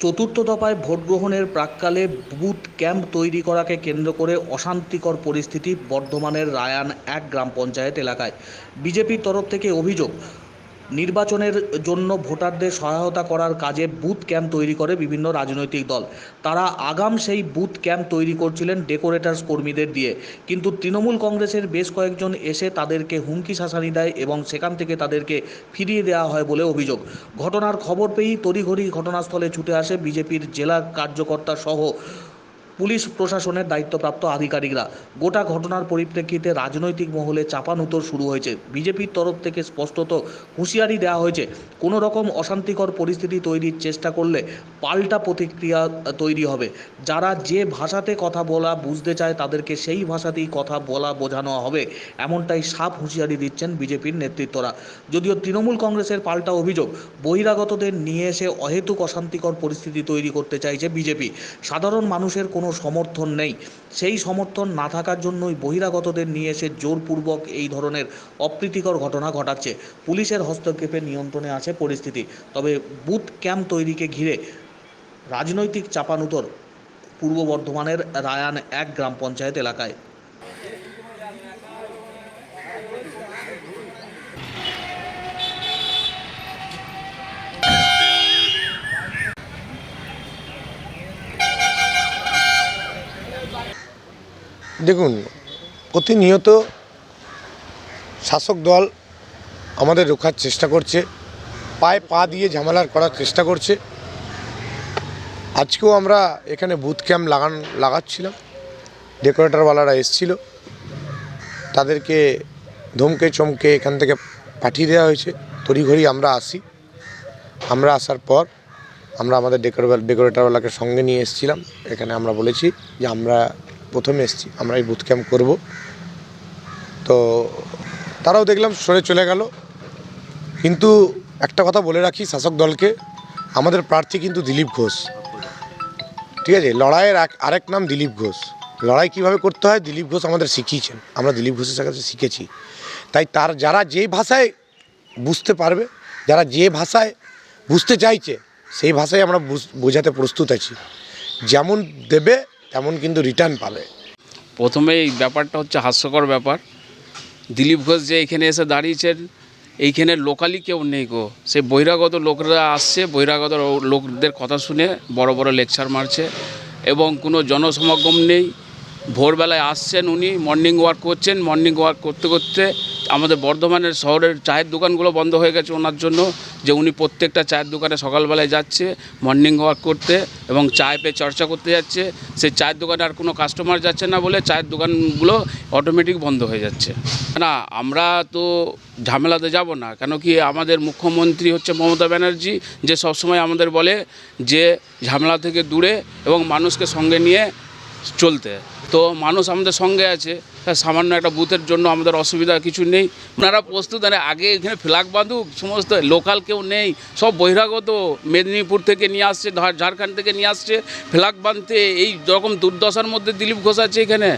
চতুর্থ দফায় ভোট গ্রহণের প্রাককালে বুথ ক্যাম্প তৈরি করাকে কেন্দ্র করে অশান্তিকর পরিস্থিতি বর্ধমানের রায়ান এক গ্রাম পঞ্চায়েত এলাকায়। বিজেপির তরফ থেকে অভিযোগ নির্বাচনের জন্য ভোটারদের সহায়তা করার কাজে বুথ ক্যাম্প তৈরি করে বিভিন্ন রাজনৈতিক দল। তারা আগাম সেই বুথ ক্যাম্প তৈরি করছিলেন ডেকোরেটার্স কর্মীদের দিয়ে। কিন্তু তৃণমূল কংগ্রেসের বেশ কয়েকজন এসে তাদেরকে হুমকি শাসানি দেয় এবং সেখান থেকে তাদেরকে ফিরিয়ে দেওয়া হয় বলে অভিযোগ। ঘটনার খবর পেয়েই তড়িঘড়ি ঘটনাস্থলে ছুটে আসে বিজেপির জেলা কার্যকর্তা সহ পুলিশ প্রশাসনের দায়িত্বপ্রাপ্ত আধিকারিকরা। গোটা ঘটনার পরিপ্রেক্ষিতে রাজনৈতিক মহলে চাপানুতর শুরু হয়েছে। বিজেপির তরফ থেকে স্পষ্টত হুঁশিয়ারি দেওয়া হয়েছে, কোনো রকম অশান্তিকর পরিস্থিতি তৈরির চেষ্টা করলে পাল্টা প্রতিক্রিয়া তৈরি হবে। যারা যে ভাষাতে কথা বলা বুঝতে চায়, তাদেরকে সেই ভাষাতেই কথা বলা বোঝানো হবে, এমনটাই সাপ হুঁশিয়ারি দিচ্ছেন বিজেপির নেতৃত্বরা। যদিও তৃণমূল কংগ্রেসের পাল্টা অভিযোগ, বহিরাগতদের নিয়ে এসে অহেতুক অশান্তিকর পরিস্থিতি তৈরি করতে চাইছে বিজেপি। সাধারণ মানুষের কোনো সমর্থন নেই। সেই সমর্থন না থাকার জন্যই বহিরাগতদের নিয়ে এসে জোরপূর্বক এই ধরনের অপ্রীতিকর ঘটনা ঘটাচ্ছে। পুলিশের হস্তক্ষেপে নিয়ন্ত্রণে আছে পরিস্থিতি। তবে বুথ ক্যাম্প তৈরিকে ঘিরে রাজনৈতিক চাপানুতর পূর্ব বর্ধমানের রায়ান এক গ্রাম পঞ্চায়েত এলাকায়। দেখুন, প্রতিনিয়ত শাসক দল আমাদের রোখার চেষ্টা করছে, পায়ে পা দিয়ে ঝামেলার করার চেষ্টা করছে। আজকেও আমরা এখানে বুথ ক্যাম্প লাগান, লাগাচ্ছিলাম। ডেকোরেটরওয়ালারা এসছিল। তাদেরকে ধমকে, চমকে এখান থেকে পাঠিয়ে দেওয়া হয়েছে। তড়িঘড়ি আমরা আসি। আমরা আসার পর আমরা আমাদের ডেকোর ডেকোরেটরওয়ালাকে সঙ্গে নিয়ে এসেছিলাম। এখানে আমরা বলেছি যে আমরা প্রথমে এসেছি আমরা এই বুথ ক্যাম্প করব। তো তারাও দেখলাম, সরে চলে গেল। কিন্তু একটা কথা বলে রাখি শাসক দলকে, আমাদের প্রার্থী কিন্তু দিলীপ ঘোষ। ঠিক আছে, লড়াইয়ের এক আরেক নাম দিলীপ ঘোষ। লড়াই কীভাবে করতে হয়, দিলীপ ঘোষ আমাদের শিখিয়েছেন। আমরা দিলীপ ঘোষের কাছে শিখেছি। তাই তার যারা যে ভাষায় বুঝতে পারবে, যারা যে ভাষায় বুঝতে চাইছে, সেই ভাষায় আমরা বুঝ- বোঝাতে প্রস্তুত আছি। যেমন দেবে তেমন কিন্তু রিটার্ন পাবে। প্রথমে এই ব্যাপারটা হচ্ছে হাস্যকর ব্যাপার। দিলীপ ঘোষ যে এখানে এসে দাঁড়িয়েছেন, এইখানে লোকালি কেউ নেই গো। সে বহিরাগত লোকরা আসছে, বহিরাগত লোকদের কথা শুনে বড় বড় লেকচার মারছে এবং কোনো জনসমাগম নেই। ভোরবেলায় আসছেন উনি মর্নিং ওয়াক করছেন মর্নিং ওয়াক করতে করতে আমাদের বর্ধমানের শহরের চায়ের দোকানগুলো বন্ধ হয়ে গেছে ওনার জন্য, যে উনি প্রত্যেকটা চায়ের দোকানে সকালবেলায় যাচ্ছে মর্নিং ওয়াক করতে এবং চায় পেয়ে চর্চা করতে যাচ্ছে, সেই চায়ের দোকানে আর কোনো কাস্টমার যাচ্ছে না বলে চায়ের দোকানগুলো অটোমেটিক বন্ধ হয়ে যাচ্ছে। না, আমরা তো ঝামেলাতে যাব না, কেন কি আমাদের মুখ্যমন্ত্রী হচ্ছে মমতা ব্যানার্জি, যে সবসময় আমাদের বলে যে ঝামেলা থেকে দূরে এবং মানুষকে সঙ্গে নিয়ে চলতে। তো মানুষ আমাদের সঙ্গে আছে। সামান্য একটা বুথের জন্য আমাদের অসুবিধা কিছু নেই। ওনারা প্রস্তুত আরে আগে এখানে ফ্ল্যাগ বাঁধুক, সমস্ত লোকাল কেউ নেই। সব বহিরাগত মেদিনীপুর থেকে নিয়ে আসছে ঝাড়- ঝাড়খণ্ড থেকে নিয়ে আসছে, ফ্ল্যাগ বাঁধতে। এই রকম দুর্দশার মধ্যে দিলীপ ঘোষ আছে এখানে।